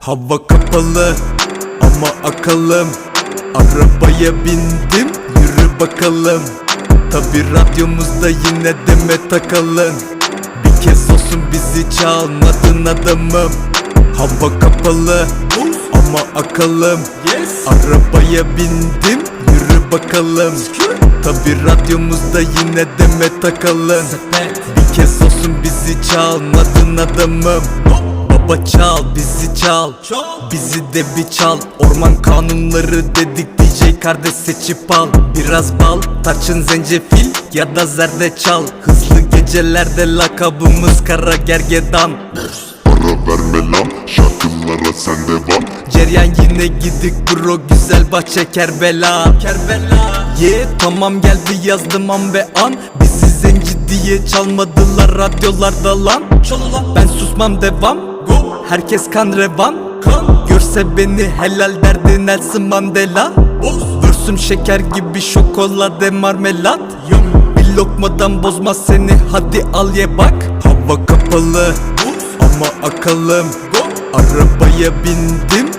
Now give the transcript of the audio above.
Hava kapalı ama akalım. Arabaya bindim yürü bakalım. Tabi radyomuzda yine deme takalım. Bir kez olsun bizi çalmadın adamım. Hava kapalı ama akalım. Arabaya bindim yürü bakalım. Tabi radyomuzda yine deme takalım kez olsun bizi çalmadın adamım Baba çal bizi çal. Bizi de bir çal. Orman kanunları dedik DJ kardeş seçip al. Biraz bal tarçın zencefil ya da zerdeçal Hızlı gecelerde lakabımız kara gergedan. Para verme lan şarkılara sende var. Ceryan yine gidik bro güzel bahçe Kerbela. Kerbela. Ye tamam geldi yazdım an ve an. Bizi diye çalmadılar radyolarda lan. Ben susmam devam. Go. Herkes kan revan. Kan. Görse beni helal derdi Nelson Mandela. Vürsüm şeker gibi şokolade marmelat. Bir lokmadan bozmaz seni hadi al ye bak. Hava kapalı ama akalım. Arabaya bindim